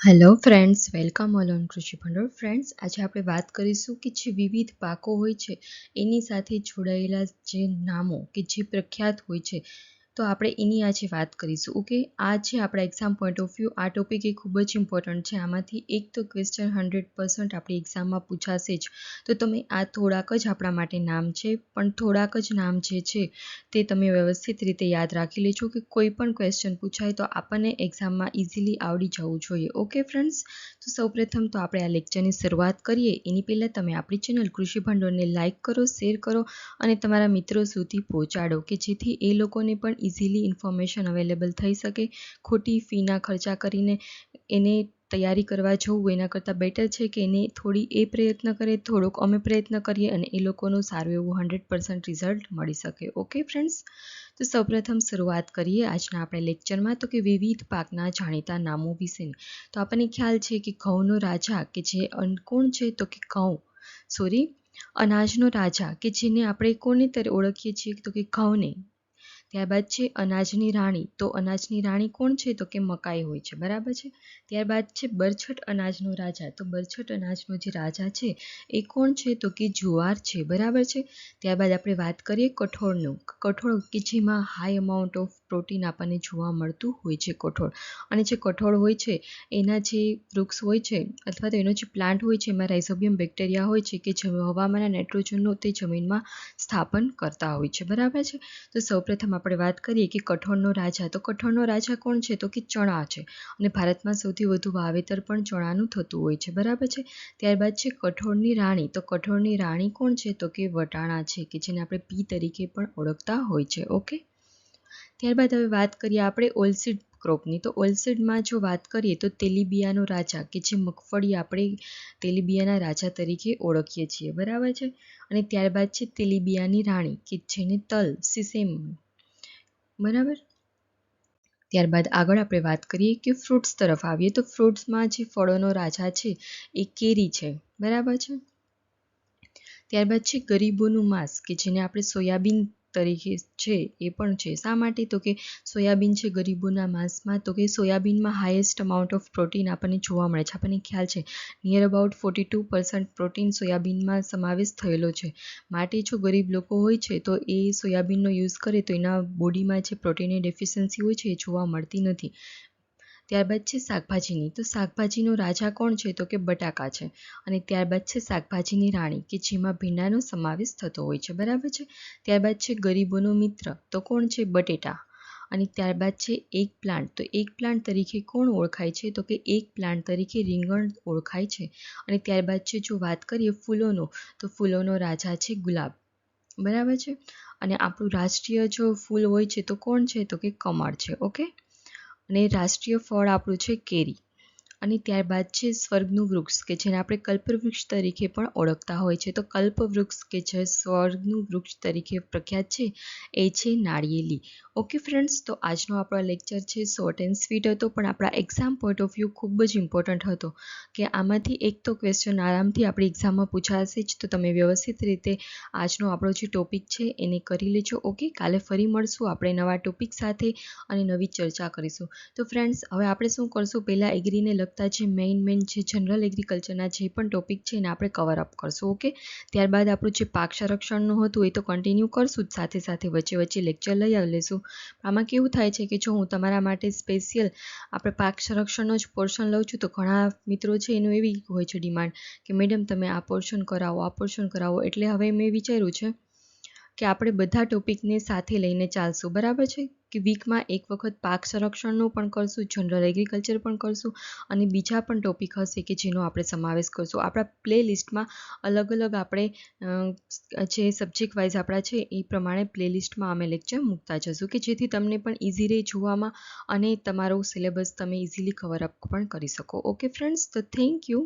Hello friends welcome all on કૃષિ ભંડોળ friends આજે આપણે વાત કરીશું કે જે વિવિધ પાકો હોય છે, એની સાથે જોડાયેલા જે નામો કે જે પ્રખ્યાત હોય છે તો આપણે એની આજે વાત કરીશું. ઓકે આ છે આપણા એક્ઝામ પોઈન્ટ ઓફ વ્યૂ આ ટોપિક એ ખૂબ જ ઇમ્પોર્ટન્ટ છે. આમાંથી એક તો ક્વેશ્ચન હંડ્રેડ પર્સન્ટ આપણી એક્ઝામમાં પૂછાશે જ. તો તમે આ થોડાક જ આપણા માટે નામ છે. પણ થોડાક જ નામ જે છે તે તમે વ્યવસ્થિત રીતે યાદ રાખી લેજો કે કોઈ પણ ક્વેશ્ચન પૂછાય તો આપણને એક્ઝામમાં ઇઝીલી આવડી જવું જોઈએ. ઓકે ફ્રેન્ડ્સ તો સૌપ્રથમ તો આપણે આ લેક્ચરની શરૂઆત કરીએ. એની પહેલાં તમે આપણી ચેનલ કૃષિ ભંડોળને લાઇક કરો શેર કરો અને તમારા મિત્રો સુધી પહોંચાડો કે જેથી એ લોકોને પણ ઇઝીલી ઇન્ફોર્મેશન અવેલેબલ થઈ શકે. ખોટી ફીના ખર્ચા કરીને એને તૈયારી કરવા જવું એના કરતાં બેટર છે કે એને થોડી એ પ્રયત્ન કરે, થોડોક અમે પ્રયત્ન કરીએ અને એ લોકોનું સારું એવું હંડ્રેડ પર્સન્ટ રિઝલ્ટ મળી શકે. ઓકે ફ્રેન્ડ્સ તો સૌપ્રથમ શરૂઆત કરીએ આજના આપણે લેક્ચરમાં તો કે વિવિધ પાકના જાણીતા નામો વિશેની તો આપણને ખ્યાલ છે કે ઘઉંનો રાજા કે જે કોણ છે? તો કે ઘઉં. સોરી અનાજનો રાજા કે જેને આપણે કોને તરે ઓળખીએ છીએ? તો કે ઘઉંને. ત્યારબાદ છે અનાજની રાણી. તો અનાજની રાણી કોણ છે? તો કે મકાઈ હોય છે. બરાબર છે? ત્યારબાદ છે બરછટ અનાજનો રાજા. તો બરછટ અનાજનો જે રાજા છે, એ કોણ છે? તો કે જુવાર છે. બરાબર છે? ત્યારબાદ આપણે વાત કરીએ કઠોળનું. કઠોળ કે જેમાં હાઈ અમાઉન્ટ ઓફ પ્રોટીન આપણને જોવા મળતું હોય છે કઠોળ. અને જે કઠોળ હોય છે, એના જે વૃક્ષ હોય છે અથવા તો એનો જે પ્લાન્ટ હોય છે, એમાં રાઇઝોબિયમ બેક્ટેરિયા હોય છે કે જે હવામાનના નાઇટ્રોજનનું તે જમીનમાં સ્થાપન કરતા હોય છે. બરાબર છે? તો સૌપ્રથમ આપણે વાત કરીએ કે કઠોળનો રાજા. તો કઠોળનો રાજા કોણ છે? તો કે ચણા છે. અને ભારતમાં સૌથી વધુ વાવેતર પણ ચણાનું થતું હોય છે. બરાબર છે? ત્યારબાદ છે કઠોળની રાણી. તો કઠોળની રાણી કોણ છે? તો કે વટાણા છે, કે જેને આપણે પી તરીકે પણ ઓળખતા હોય છે. ઓકે? ત્યારબાદ હવે વાત કરીએ આપણે ઓલસીડ ક્રોપની. તો ઓલસીડમાં જો વાત કરીએ તો તેલીબિયાનો રાજા કે જે મગફળી આપણે તેલીબિયાના રાજા તરીકે ઓળખીએ છીએ. બરાબર છે? અને ત્યારબાદ છે તેલીબિયાની રાણી કે જેને તલ સિસેમ બરાબર? ત્યારબાદ આગળ આપણે વાત કરીએ કે ફ્રૂટ્સ તરફ આવીએ તો ફ્રૂટ્સમાં જે ફળોનો રાજા છે એ કેરી છે. બરાબર છે? ત્યારબાદ છે ગરીબોનું માંસ કે જેને આપણે સોયાબીન તરીકે છે, એ પણ છે. શા માટે? તો કે સોયાબીન છે ગરીબોના માંસમાં. તો કે સોયાબીનમાં હાઇએસ્ટ અમાઉન્ટ ઓફ પ્રોટીન આપણને જોવા મળે છે. આપણને ખ્યાલ છે. Near about forty two percent protein સોયાબીનમાં સમાવેશ થયેલો છે. માટે જો ગરીબ લોકો હોય છે, તો એ સોયાબીનનો યુઝ કરે તો એના બોડીમાં જે પ્રોટીનની ડેફિશિયન્સી હોય છે એ જોવા મળતી નથી. ત્યારબાદ છે શાકભાજીની. તો શાકભાજીનો રાજા કોણ છે? તો કે બટાકા છે. અને ત્યારબાદ છે શાકભાજીની રાણી, કે જેમાં ભીંડાનો સમાવેશ થતો હોય છે. બરાબર છે? ત્યારબાદ છે ગરીબોનો મિત્ર, તો કોણ છે? બટેટા. અને ત્યારબાદ છે એક પ્લાન્ટ, તો એક પ્લાન્ટ તરીકે કોણ ઓળખાય છે? તો કે એક પ્લાન્ટ તરીકે રીંગણ ઓળખાય છે. અને ત્યારબાદ છે જો વાત કરીએ ફૂલોનો, તો ફૂલોનો રાજા છે ગુલાબ. બરાબર છે? અને આપણું રાષ્ટ્રીય જો ફૂલ હોય છે તો કોણ છે? તો કે કમળ છે. ઓકે? અને રાષ્ટ્રીય ફળ આપણું છે કેરી. અને ત્યારબાદ છે સ્વર્ગનું વૃક્ષ, કે જેને આપણે કલ્પવૃક્ષ તરીકે પણ ઓળખતા હોય છે. તો કલ્પવૃક્ષ, કે જે સ્વર્ગનું વૃક્ષ તરીકે પ્રખ્યાત છે, એ છે નાળિયેલી ઓકે ફ્રેન્ડ્સ તો આજનો આપણો લેક્ચર છે શોર્ટ એન્ડ સ્વીટ હતો, પણ આપણા એક્ઝામ પોઈન્ટ ઓફ વ્યૂ ખૂબ જ ઇમ્પોર્ટન્ટ હતો, કે આમાંથી એક તો ક્વેશ્ચન આરામથી આપણી એક્ઝામમાં પૂછાશે જ. તો તમે વ્યવસ્થિત રીતે આજનો આપણો જે ટોપિક છે, એને કરી લેજો. ઓકે કાલે ફરી મળશું આપણે નવા ટોપિક સાથે અને નવી ચર્ચા કરીશું. તો ફ્રેન્ડ્સ હવે આપણે શું કરશું? પહેલાં એગ્રીને લગતા જે મેઇન મેઇન જે જનરલ એગ્રીકલ્ચરના જે પણ ટોપિક છે એને આપણે કવર અપ કરશું ઓકે ત્યારબાદ આપણું જે પાક સંરક્ષણનું હતું એ તો કન્ટિન્યુ કરશું જ સાથે સાથે વચ્ચે વચ્ચે લેક્ચર લઈ આવી, લેશું. આમાં કેવું થાય છે કે જો હું તમારા માટે સ્પેશિયલ આપણે પાક સંરક્ષણનો જ પોર્શન લઉં છું તો ઘણા મિત્રો છે એનું એવી હોય છે ડિમાન્ડ કે, મેડમ, તમે આ પોર્શન કરાવો, આ પોર્શન કરાવો. એટલે હવે મેં વિચાર્યું છે કે આપણે બધા ટોપિકને સાથે લઈને ચાલશું, બરાબર છે? કે વીકમાં એક વખત પાક સંરક્ષણનું પણ કરશું, જનરલ એગ્રીકલ્ચર પણ કરશું અને બીજા પણ ટોપિક હશે કે જેનો આપણે સમાવેશ કરશું. આપણા પ્લે લિસ્ટમાં અલગ અલગ આપણે જે સબ્જેક્ટ વાઇઝ આપણા છે એ પ્રમાણે પ્લે લિસ્ટમાં અમે લેક્ચર મૂકતા જશું કે જેથી તમને પણ ઇઝી રહે જોવામાં અને તમારો સિલેબસ તમે ઇઝીલી કવર અપ પણ કરી શકો. ઓકે ફ્રેન્ડ્સ તો થેન્ક યુ